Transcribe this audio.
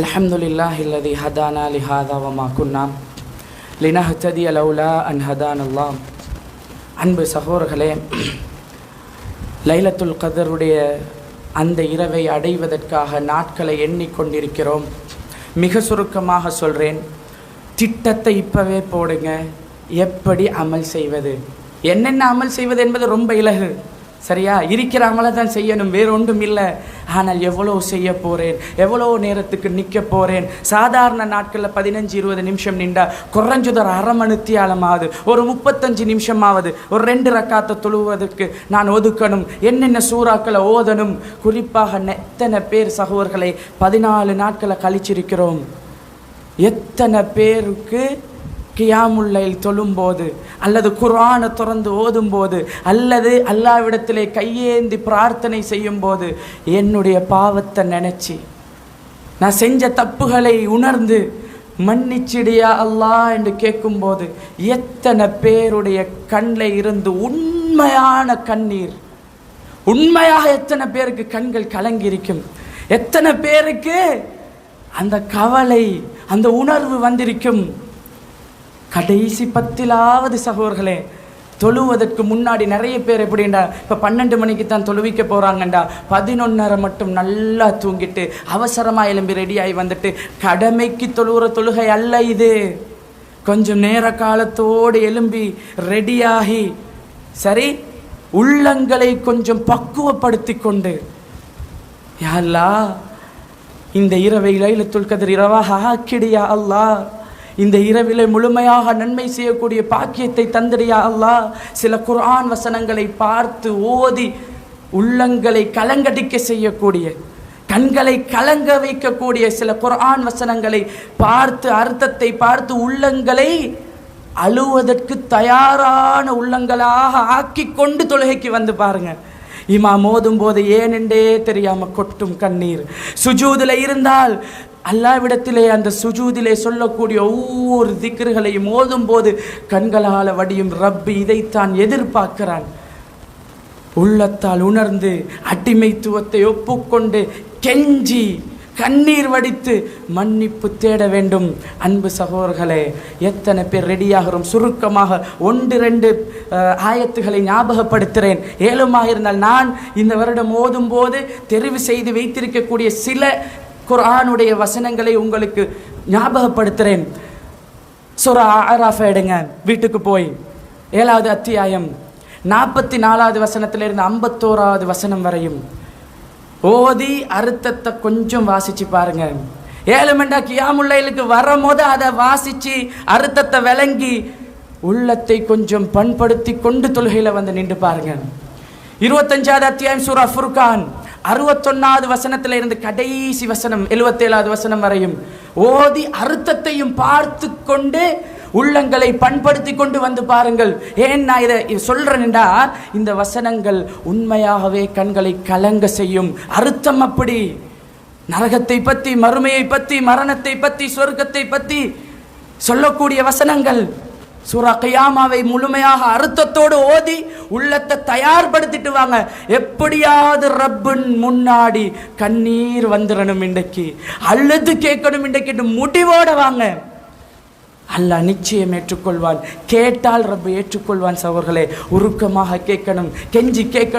الحمد لله الذي هدانا لهذا وما كنا لنهتدي لولا أن هدانا الله அன்பு சகோர்களே லைலத்துல் கதருடைய அந்த இரவை அடைவதற்காக நாட்களை எண்ணிக்கொண்டிருக்கிறோம். மிக சுருக்கமாக சொல்கிறேன் திட்டத்தை இப்போவே போடுங்க. எப்படி அமல் செய்வது? என்னென்ன அமல் செய்வது என்பது ரொம்ப இலகு. சரியா? இருக்கிறாமலை தான் செய்யணும் வேறு ஒன்றும் இல்லை. ஆனால் எவ்வளோ செய்ய போகிறேன் எவ்வளோ நேரத்துக்கு நிற்க போகிறேன் சாதாரண நாட்களில் பதினஞ்சு இருபது நிமிஷம் நின்றா குறைஞ்சது ஒரு அரை மணித்தியாலமாவது ஒரு முப்பத்தஞ்சு நிமிஷமாவது ஒரு ரெண்டு ரக்காத்தை தொழுவதற்கு நான் ஒதுக்கணும். என்னென்ன சூறாக்களை ஓதணும்? குறிப்பாக எத்தனை பேர் சகோதரர்களை பதினாலு நாட்களை கழிச்சிருக்கிறோம்? எத்தனை பேருக்கு கியாமுல்லையில் தொழும்போது அல்லது குரானை திறந்து ஓதும்போது அல்லது அல்லாவிடத்திலே கையேந்தி பிரார்த்தனை செய்யும்போது என்னுடைய பாவத்தை நினச்சி நான் செஞ்ச தப்புகளை உணர்ந்து மன்னிச்சிடியா அல்லா என்று கேட்கும்போது எத்தனை பேருடைய கண்ணில் இருந்து உண்மையான கண்ணீர் உண்மையாக எத்தனை பேருக்கு கண்கள் கலங்கியிருக்கும் எத்தனை பேருக்கு அந்த கவலை அந்த உணர்வு வந்திருக்கும் கடைசி பத்திலாவது சகோர்களே தொழுவதற்கு முன்னாடி நிறைய பேர் எப்படிண்டா இப்போ பன்னெண்டு மணிக்கு தான் தொழுவிக்க போகிறாங்கண்டா பதினொன்னரை மட்டும் நல்லா தூங்கிட்டு அவசரமாக எலும்பி ரெடியாகி வந்துட்டு கடமைக்கு தொழுகிற தொழுகை அல்ல இது. கொஞ்சம் நேர காலத்தோடு எலும்பி ரெடியாகி சரி உள்ளங்களை கொஞ்சம் பக்குவப்படுத்தி கொண்டு. யாழ்லா இந்த இரவை லைலத்துல் கதிர் இரவாக ஆக்கிடியா அல்லாஹ் இந்த இரவிலே முழுமையாக நன்மை செய்யக்கூடிய பாக்கியத்தை தந்திரியா அல்லா சில குர்ஆன் வசனங்களை பார்த்து ஓதி உள்ளங்களை கலங்கடிக்க செய்யக்கூடிய கண்களை கலங்க வைக்கக்கூடிய சில குர்ஆன் வசனங்களை பார்த்து அர்த்தத்தை பார்த்து உள்ளங்களை அழுவதற்கு தயாரான உள்ளங்களாக ஆக்கி கொண்டு தொழுகைக்கு வந்து பாருங்கள் இமா மோதும் போது ஏனென்றே தெரியாம கொட்டும் கண்ணீர். சுஜூதில் இருந்தால் அல்லாவிடத்திலே அந்த சுஜூதிலே சொல்லக்கூடிய ஒவ்வொரு திக்ருகளையும் மோதும் போது கண்களால் வடியும் ரப்பி இதைத்தான் எதிர்பார்க்கிறான். உள்ளத்தால் உணர்ந்து அடிமைத்துவத்தை ஒப்புக்கொண்டு கெஞ்சி கண்ணீர் வடித்து மன்னிப்பு தேட வேண்டும். அன்பு சகோதரர்களே எத்தனை பேர் ரெடியாகிறோம்? சுருக்கமாக ஒன்று ரெண்டு ஆயத்துகளை ஞாபகப்படுத்துகிறேன் ஏழுமாக இருந்தால் நான் இந்த வருடம் ஓதும் போது தெரிவு செய்து வைத்திருக்கக்கூடிய சில குரானுடைய வசனங்களை உங்களுக்கு ஞாபகப்படுத்துகிறேன் சுரா ஆராஃப எடுங்க. வீட்டுக்கு போய். ஏழாவது அத்தியாயம். நாற்பத்தி நாலாவது வசனத்திலிருந்து ஐம்பத்தோராவது வசனம் வரையும். ஓதி அர்த்தத்தை கொஞ்சம் வாசிச்சு பாருங்க. ஏழுமெண்டா கியாமுல்லைலுக்கு வரும்போது அதை வாசிச்சு அர்த்தத்தை விளங்கி உள்ளத்தை கொஞ்சம் பண்படுத்தி கொண்டு தொழுகையில் வந்து நின்று பாருங்க. இருபத்தஞ்சாவது அத்தியாயம் சூரா ஃபுர்கான். அறுபத்தொன்னாவது வசனத்துல இருந்து கடைசி வசனம் எழுபத்தேழாவது வசனம் வரையும் ஓதி அர்த்தத்தையும் பார்த்து கொண்டு உள்ளங்களை பண்படுத்தி கொண்டு வந்து பாருங்கள். ஏன் நான் இதை இதை சொல்றேன்டா இந்த வசனங்கள் உண்மையாகவே கண்களை கலங்க செய்யும். அர்த்தம் அப்படி. நரகத்தை பற்றி மறுமையை பற்றி மரணத்தை பற்றி சொர்க்கத்தை பற்றி சொல்லக்கூடிய வசனங்கள். சூரா கையாமாவை முழுமையாக அர்த்தத்தோடு ஓதி உள்ளத்தை தயார்படுத்திட்டு வாங்க. எப்படியாவது ரப்பின் முன்னாடி கண்ணீர் வந்துடணும் இன்றைக்கு. அழுது கேட்கணும் இன்றைக்கு முடிவோட வாங்க. அல்லாஹ் நிச்சயம் ஏற்றுக்கொள்வான். கேட்டால் ரப்ப ஏற்றுக்கொள்வான் சவர்களே உருக்கமாக கேட்கணும். கெஞ்சி கேட்கணும்.